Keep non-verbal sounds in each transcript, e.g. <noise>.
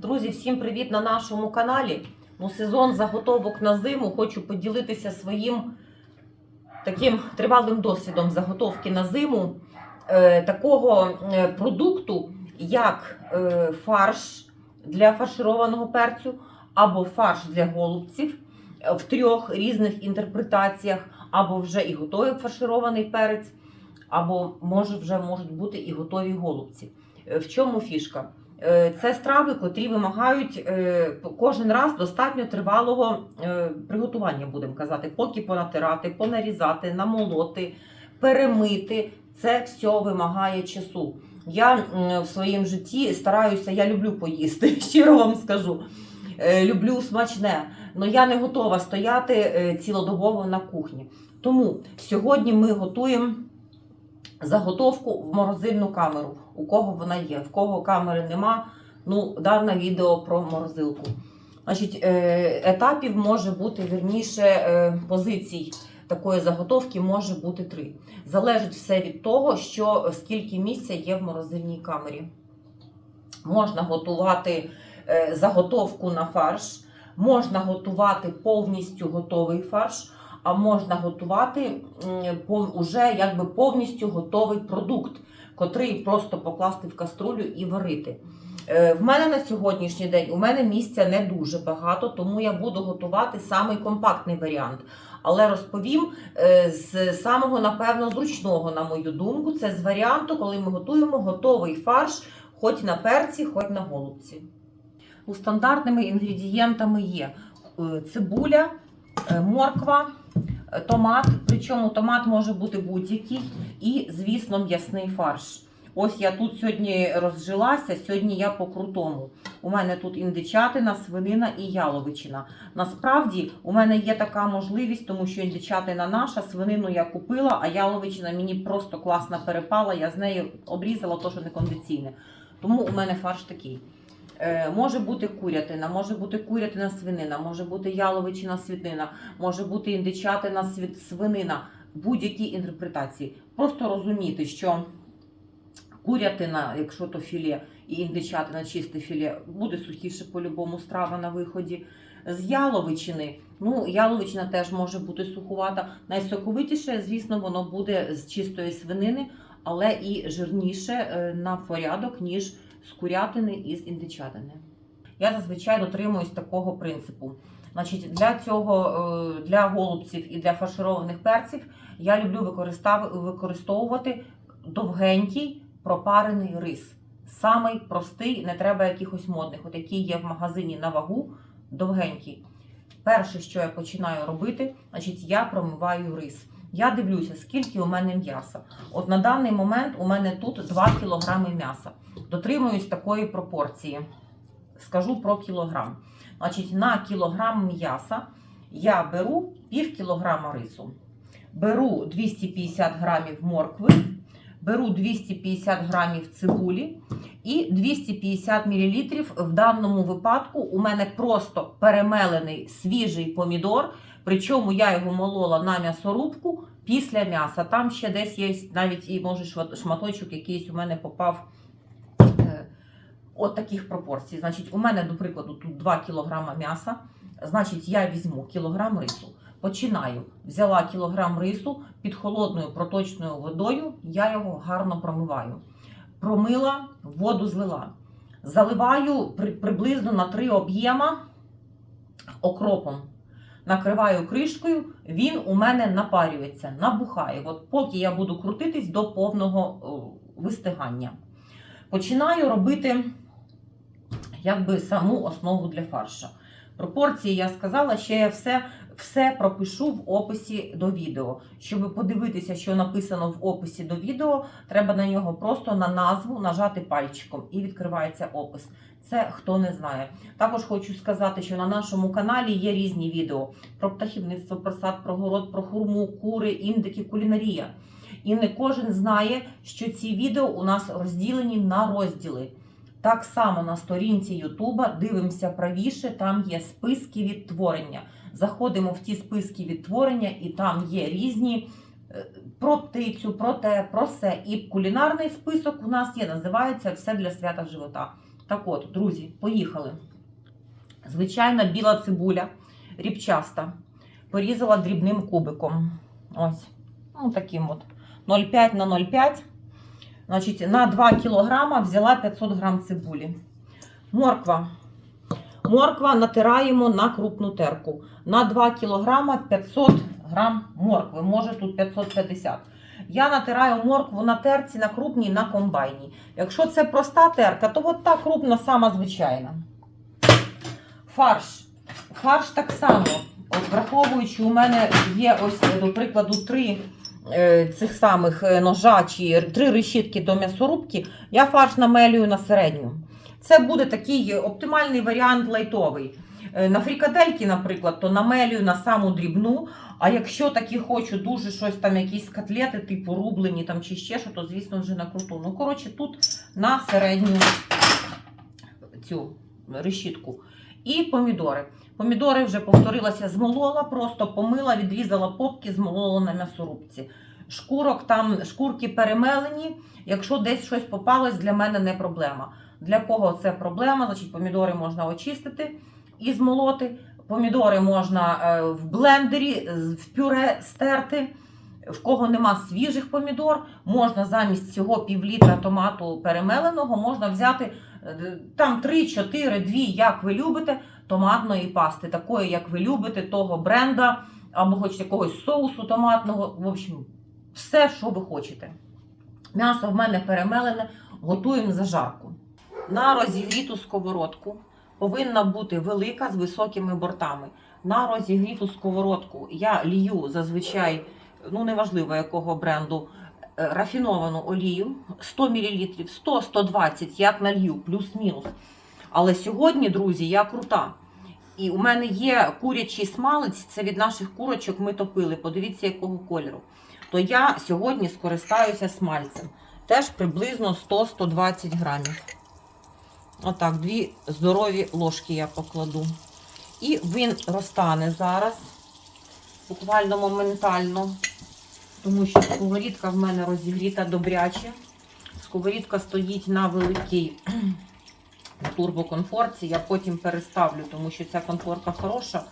Друзі, всім привіт на нашому каналі. Ну, сезон заготовок на зиму. Хочу поділитися своїм таким тривалим досвідом заготовки на зиму е, такого е, продукту, як е, фарш для фаршированого перцю або фарш для голубців е, в трьох різних інтерпретаціях, або вже і готовий фарширований перець, або може вже можуть бути і готові голубці. Е, В чому фішка? Е, Це страви, котрі вимагають е, кожен раз достатньо тривалого е, приготування, будемо казати, поки понатирати, понарізати, намолоти, перемити. Це все вимагає часу. Я в своєму житті стараюся, я люблю поїсти, <laughs> щиро вам скажу. Люблю смачне, але я не готова стояти цілодобово на кухні. Тому сьогодні ми готуємо заготовку в морозильну камеру. У кого вона є, в кого камери нема. Ну, дане відео про морозилку. Значить, е, етапів може бути вірніше е, позицій такої заготовки може бути три. Залежить все від того, що скільки місця є в морозильній камері. Можна готувати е, заготовку на фарш, можна готувати повністю готовий фарш, а можна готувати уже якби повністю готовий продукт, котрий просто покласти в каструлю і варити. Е, В мене на сьогоднішній день у мене місця не дуже багато, тому я буду готувати самий компактний варіант. Але розповім е, з самого, напевно, зручного, на мою думку, це з варіанту, коли ми готуємо готовий фарш, хоч на перці, хоч на голубці. У стандартними інгредієнтами є е, цибуля, морква, томат. Причому томат може бути будь-який, і, звісно, м'ясний фарш. Ось я тут сьогодні розжилася, сьогодні я по крутому. У мене тут індичатина, свинина і яловичина. Насправді у мене є така можливість, тому що індичатина наша, свинину я купила, а яловичина мені просто класно перепала. Я з нею обрізала то, що не кондиційне. Тому у мене фарш такий. Е, може бути курятина, може бути курятина свинина, може бути яловичина свинина, може бути індичатина свинина. Будь-які інтерпретації. Просто розуміти, що курятина, якщо то філе, і індичатина чисте філе, буде сухіше по-любому страва на виході. З яловичини, ну, яловичина теж може бути сухувата. Найсоковитіше, звісно, воно буде з чистої свинини, але і жирніше е, на порядок, ніж з курятини і з індичатини. Я зазвичай дотримуюсь такого принципу. Значить, для цього, е, для голубців і для фаршированих перців я люблю використовувати довгенький пропарений рис. Самий простий, не треба якихось модних, от який є в магазині на вагу, довгенький. Перше, що я починаю робити, значить, я промиваю рис. Я дивлюся, скільки у мене м'яса. От на даний момент у мене тут 2 кг м'яса. Дотримуюсь такої пропорції. Скажу про кілограм. Значить, на кілограм м'яса я беру пів кілограма рису. Беру 250 грамів моркви, беру 250 грамів цибулі і 250 мл в даному випадку у мене просто перемелений свіжий помідор. Причому я його молола на м'ясорубку після м'яса. Там ще десь є навіть і може шматочок якийсь у мене попав. е, От таких пропорцій. Значить, у мене, до прикладу, тут 2 кг м'яса. Значить, я візьму кілограм рису. Починаю. Взяла кілограм рису під холодною проточною водою, я його гарно промиваю. Промила, воду злила. Заливаю при- приблизно на 3 об'єма окропом. Накриваю кришкою, він у мене напарюється, набухає. От поки я буду крутитись до повного о, вистигання. Починаю робити якби саму основу для фарша. Пропорції я сказала, ще я все, все пропишу в описі до відео. Щоб подивитися, що написано в описі до відео, треба на нього просто на назву нажати пальчиком і відкривається опис. Це хто не знає. Також хочу сказати, що на нашому каналі є різні відео про птахівництво, про сад, про город, про хурму, кури, індики, кулінарія. І не кожен знає, що ці відео у нас розділені на розділи. Так само на сторінці Ютуба дивимося правіше, там є списки відтворення. Заходимо в ті списки відтворення, і там є різні е, про птицю, про те, про все. І кулінарний список у нас є, називається Все для свята живота. Так от, друзі, поїхали. Звичайна біла цибуля, рібчаста. Порізала дрібним кубиком. Ось. Ну, таким от. 0,5 на 0,5. Значить, на 2 кг взяла 500 грам цибулі. Морква. Морква натираємо на крупну терку. На 2 кг 500 грам моркви. Може тут 550. Я натираю моркву на терці на крупній на комбайні. Якщо це проста терка, то от та крупна сама звичайна. Фарш. Фарш так само. От враховуючи, у мене є ось, до прикладу, три цих самих е, ножа чи три решітки до м'ясорубки, я фарш намелюю на середню. Це буде такий оптимальний варіант лайтовий. Е, На фрікадельки, наприклад, то намелюю на саму дрібну. А якщо такі хочу дуже щось там, якісь котлети, типу рублені там чи ще що, то звісно вже на круту. Ну, коротше, тут на середню цю решітку. І помідори. Помідори вже повторилася, змолола, просто помила, відрізала попки, змолола на м'ясорубці. Шкурок там, шкурки перемелені. Якщо десь щось попалось, для мене не проблема. Для кого це проблема? Значить, помідори можна очистити і змолоти. Помідори можна е, в блендері в пюре стерти. В кого нема свіжих помідор, можна замість цього півлітра томату перемеленого, можна взяти там 3, 4, 2, як ви любите, томатної пасти, такої, як ви любите, того бренда, або хоч якогось соусу томатного. В общем, все, що ви хочете. М'ясо в мене перемелене, готуємо зажарку. На розігріту сковородку повинна бути велика з високими бортами. На розігріту сковородку я лью зазвичай, ну неважливо якого бренду, рафіновану олію 100 мл, 100-120, як налью, плюс-мінус. Але сьогодні, друзі, я крута. І у мене є курячий смалець, це від наших курочок ми топили. Подивіться, якого кольору. То я сьогодні скористаюся смальцем. Теж приблизно 100-120 грамів. Отак, дві здорові ложки я покладу. І він розтане зараз, буквально моментально, тому що сковорідка в мене розігріта добряче. Сковорідка стоїть на великій <clears throat> турбоконфорці. Я потім переставлю, тому що ця конфорка хороша.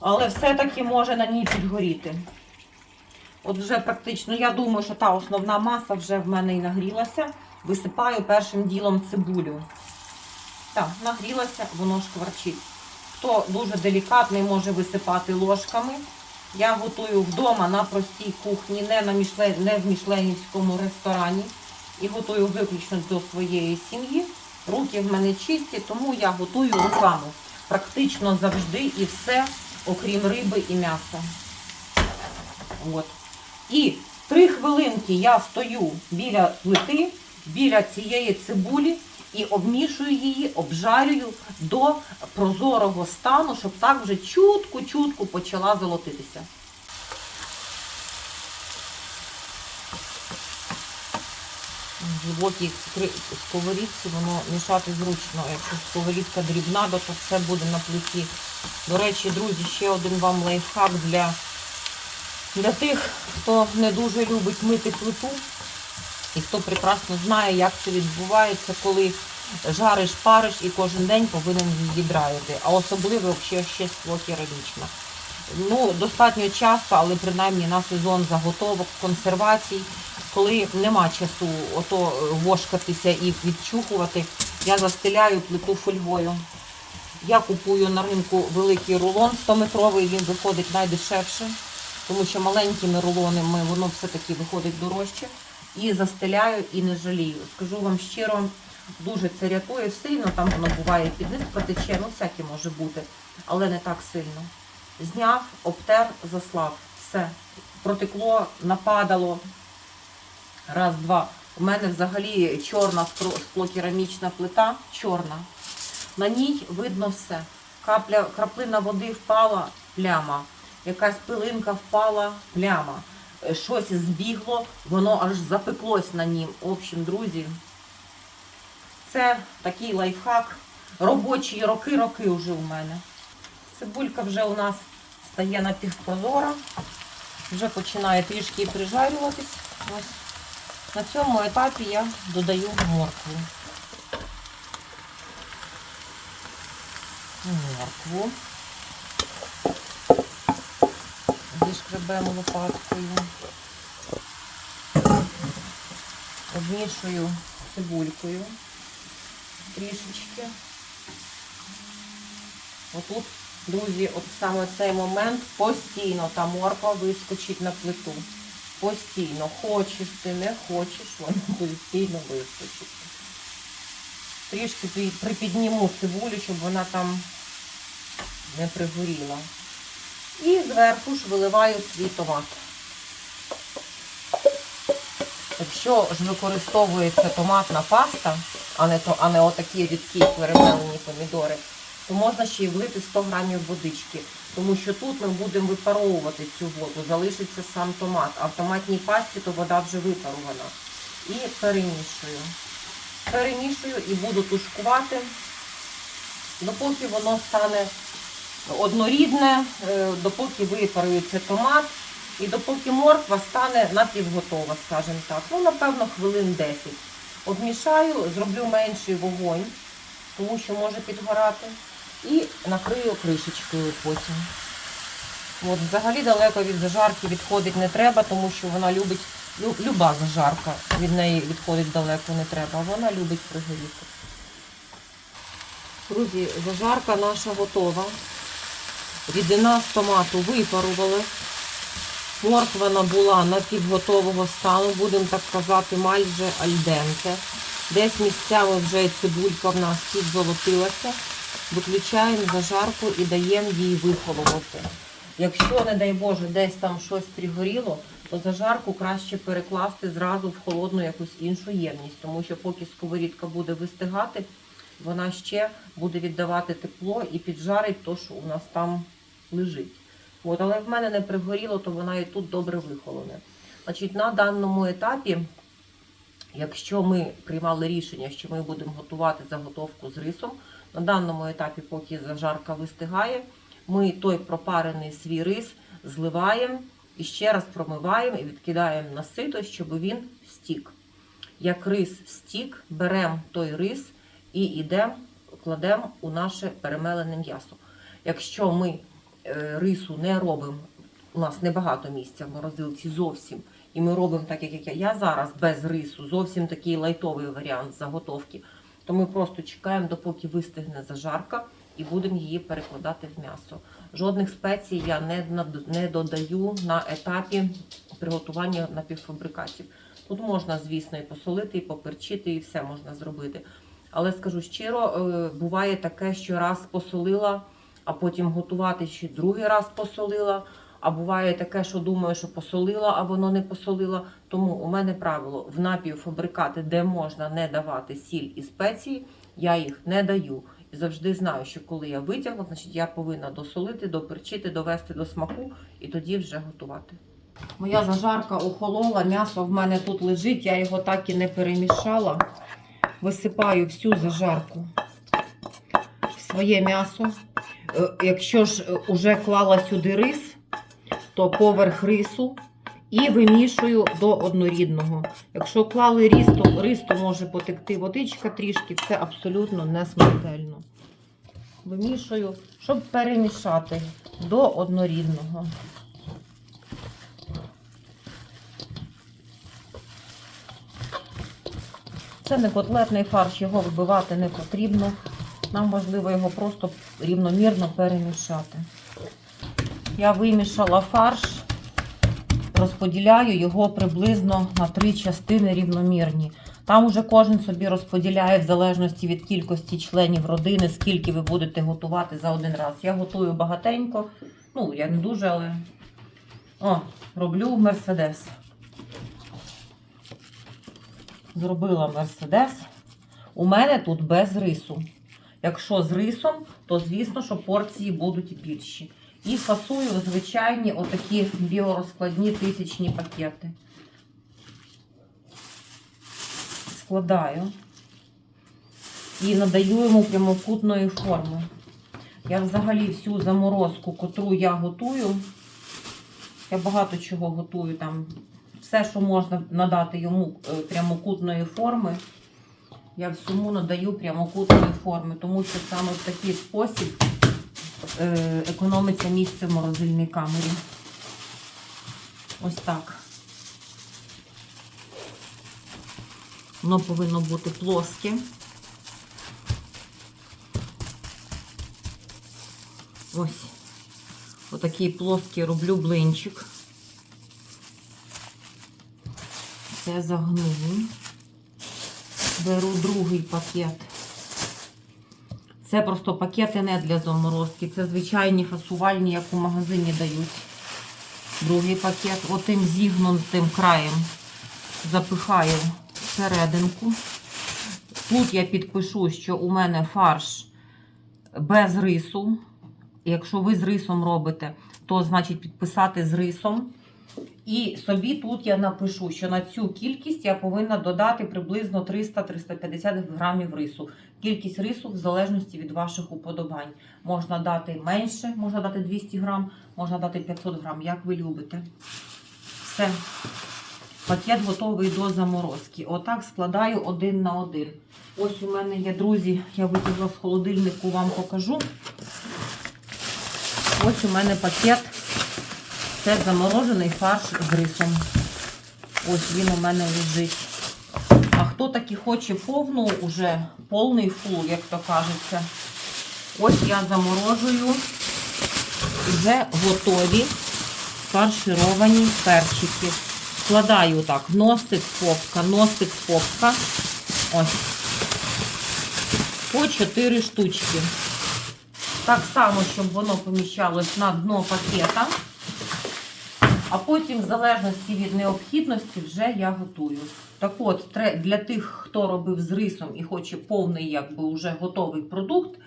Але все-таки може на ній підгоріти. От вже практично, я думаю, що та основна маса вже в мене і нагрілася. Висипаю першим ділом цибулю. Так, нагрілася, воно шкварчить. Хто дуже делікатний, може висипати ложками. Я готую вдома на простій кухні, не, на мішле... не в мішленівському ресторані. І готую виключно до своєї сім'ї. Руки в мене чисті, тому я готую руками. Практично завжди і все, окрім риби і м'яса. От. І три хвилинки я стою біля плити, біля цієї цибулі і обмішую її, обжарюю до прозорого стану, щоб так вже чутку-чутку почала золотитися. Глибокій сковорідці воно мішати зручно. Якщо сковорідка дрібна, то все буде на плиті. До речі, друзі, ще один вам лайфхак для для тих, хто не дуже любить мити плиту і хто прекрасно знає, як це відбувається, коли жариш, париш і кожен день повинен її драїти. А особливо, якщо ще скло керамічне. Ну, достатньо часто, але принаймні на сезон заготовок, консервацій, коли нема часу ото вошкатися і відчухувати, я застеляю плиту фольгою. Я купую на ринку великий рулон 100-метровий, він виходить найдешевше тому що маленькими рулонами воно все-таки виходить дорожче. І застеляю і не жалію. Скажу вам щиро, дуже це рятує. Рівно там воно буває під низ протече, ну всяке може бути, але не так сильно. Зняв, обтер, заслав. Все. Протекло, нападало. Раз, два. У мене взагалі чорна склокерамічна плита, чорна. На ній видно все. Капля, краплина води впала, пляма якась пилинка впала, пляма. Е, щось збігло, воно аж запеклось на нім. В общем, друзі, це такий лайфхак. Робочі роки-роки вже у мене. Цибулька вже у нас стає напівпрозора. Вже починає трішки прижарюватись. Ось. На цьому етапі я додаю моркву. Моркву. Зішкребемо лопаткою. Обмішую цибулькою трішечки. Отут, друзі, от саме цей момент постійно та морква вискочить на плиту. Постійно. Хочеш ти, не хочеш, вона постійно вискочить. Трішки пі- припідніму цибулю, щоб вона там не пригоріла. І зверху ж виливаю свій томат. Якщо ж використовується томатна паста, а не, то, а не отакі рідкі перемелені помідори, то можна ще й влити 100 грамів водички. Тому що тут ми будемо випаровувати цю воду, залишиться сам томат, а в томатній пасті то вода вже випарована. І перемішую. Перемішую і буду тушкувати, допоки воно стане однорідне, е, допоки випарується томат. І допоки морква стане напівготова, скажімо так. Ну, напевно, хвилин 10. Обмішаю, зроблю менший вогонь, тому що може підгорати. І накрию кришечкою потім. От, взагалі далеко від зажарки відходити не треба, тому що вона любить, лю- люба зажарка від неї відходить далеко не треба. Вона любить пригоріти. Друзі, зажарка наша готова. Рідина з томату випарували. Морква була напівготового стану, будемо так казати, майже альденте. Десь місцями вже цибулька в нас підзолотилася. Виключаємо зажарку і даємо їй вихолонути. Якщо, не дай Боже, десь там щось пригоріло, то зажарку краще перекласти зразу в холодну якусь іншу ємність, тому що поки сковорідка буде вистигати, вона ще буде віддавати тепло і піджарить то, що у нас там лежить. От, але в мене не пригоріло, то вона і тут добре вихолоне. Значить, на даному етапі, якщо ми приймали рішення, що ми будемо готувати заготовку з рисом, на даному етапі, поки зажарка вистигає, ми той пропарений свій рис зливаємо і ще раз промиваємо і відкидаємо на сито, щоб він стік. Як рис стік, беремо той рис і йдемо, кладемо у наше перемелене м'ясо. Якщо ми рису не робимо, у нас небагато місця в морозилці зовсім. І ми робимо так, як я. Я зараз без рису, зовсім такий лайтовий варіант заготовки. То ми просто чекаємо, допоки вистигне зажарка, і будемо її перекладати в м'ясо. Жодних спецій я не, не додаю на етапі приготування напівфабрикатів. Тут можна, звісно, і посолити, і поперчити, і все можна зробити. Але скажу щиро, е, буває таке, що раз посолила, а потім готувати ще другий раз посолила. А буває таке, що думаю, що посолила, а воно не посолила. Тому у мене правило в напівфабрикати, де можна не давати сіль і спеції, я їх не даю. І завжди знаю, що коли я витягла, значить я повинна досолити, доперчити, довести до смаку і тоді вже готувати. Моя зажарка охолола, м'ясо в мене тут лежить, я його так і не перемішала. Висипаю всю зажарку в своє м'ясо. Е, Якщо ж е, уже клала сюди рис, то поверх рису і вимішую до однорідного. Якщо клали рис, то рис, то може потекти водичка трішки, це абсолютно не смертельно. Вимішую, щоб перемішати до однорідного. Це не котлетний фарш, його вибивати не потрібно. Нам важливо його просто рівномірно перемішати. Я вимішала фарш, розподіляю його приблизно на три частини рівномірні. Там уже кожен собі розподіляє в залежності від кількості членів родини, скільки ви будете готувати за один раз. Я готую багатенько. Ну, я не дуже, але О, роблю мерседес. Зробила мерседес. У мене тут без рису. Якщо з рисом, то звісно, що порції будуть більші. І фасую звичайні отакі біорозкладні тисячні пакети. Складаю і надаю йому прямокутної форми. Я взагалі всю заморозку, котру я готую, я багато чого готую там. Все, що можна надати йому е, прямокутної форми, я всьому надаю прямокутної форми, тому що саме в такий спосіб е, економиться місце в морозильній камері. Ось так. Воно повинно бути плоске. Ось. Отакий плоский роблю блинчик. Це загну. Беру другий пакет. Це просто пакети не для заморозки. Це звичайні фасувальні, як у магазині дають. Другий пакет. Отим зігнутим краєм запихаю всерединку. Тут я підпишу, що у мене фарш без рису. Якщо ви з рисом робите, то значить підписати з рисом. І собі тут я напишу, що на цю кількість я повинна додати приблизно 300-350 грамів рису. Кількість рису в залежності від ваших уподобань. Можна дати менше, можна дати 200 грам, можна дати 500 грам, як ви любите. Все. Пакет готовий до заморозки. Отак складаю один на один. Ось у мене є, друзі, я витягла з холодильнику, вам покажу. Ось у мене пакет. Це заморожений фарш з рисом. Ось він у мене лежить. А хто таки хоче повну, уже повний фул, як то кажеться. Ось я заморожую вже готові фаршировані перчики. Складаю так, носик, попка, носик, попка. Ось. По 4 штучки. Так само, щоб воно поміщалось на дно пакета. А потім, в залежності від необхідності, вже я готую. Так от, для тих, хто робив з рисом і хоче повний, якби вже готовий продукт,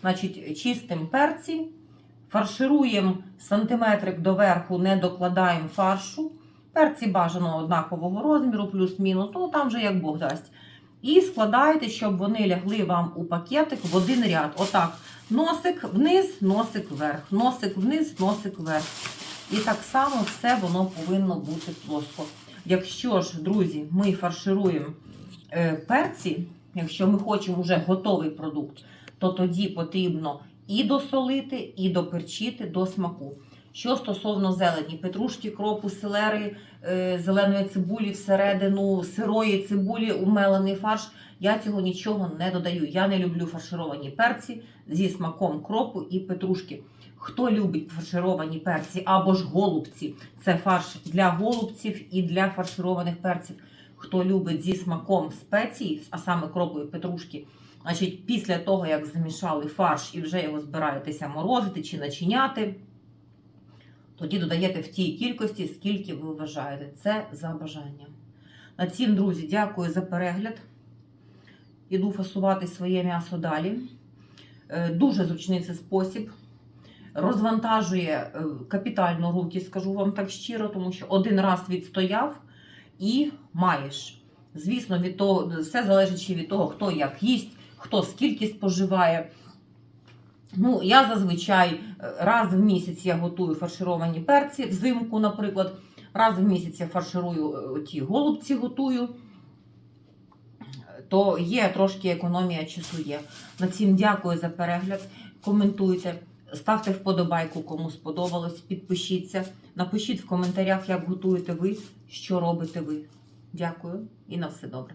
значить, чистим перці, фаршируємо сантиметрик доверху, не докладаємо фаршу. Перці бажано однакового розміру, плюс-мінус, ну там вже як Бог дасть. І складаєте, щоб вони лягли вам у пакетик в один ряд. Отак. Носик вниз, носик вверх, носик вниз, носик вверх. І так само все воно повинно бути плоско. Якщо ж, друзі, ми фаршируємо е, перці, якщо ми хочемо вже готовий продукт, то тоді потрібно і досолити, і доперчити до смаку. Що стосовно зелені, петрушки, кропу, селери, е, зеленої цибулі всередину, сирої цибулі, умелений фарш, я цього нічого не додаю. Я не люблю фаршировані перці зі смаком кропу і петрушки. Хто любить фаршировані перці або ж голубці, це фарш для голубців і для фаршированих перців. Хто любить зі смаком спецій, а саме кропу і петрушки, значить, після того, як замішали фарш і вже його збираєтеся морозити чи начиняти, тоді додаєте в тій кількості, скільки ви вважаєте. Це за бажанням. На цім, друзі, дякую за перегляд. Іду фасувати своє м'ясо далі. Е, Дуже зручний це спосіб. Розвантажує е, капітально руки, скажу вам так щиро, тому що один раз відстояв і маєш. Звісно, від того, все залежить від того, хто як їсть, хто скільки споживає. Ну, я зазвичай е, раз в місяць я готую фаршировані перці, взимку, наприклад. Раз в місяць я фарширую е, ті голубці готую. То є трошки економія часу є. На цім дякую за перегляд. Коментуйте, ставте вподобайку, кому сподобалось, підпишіться. Напишіть в коментарях, як готуєте ви, що робите ви. Дякую і на все добре.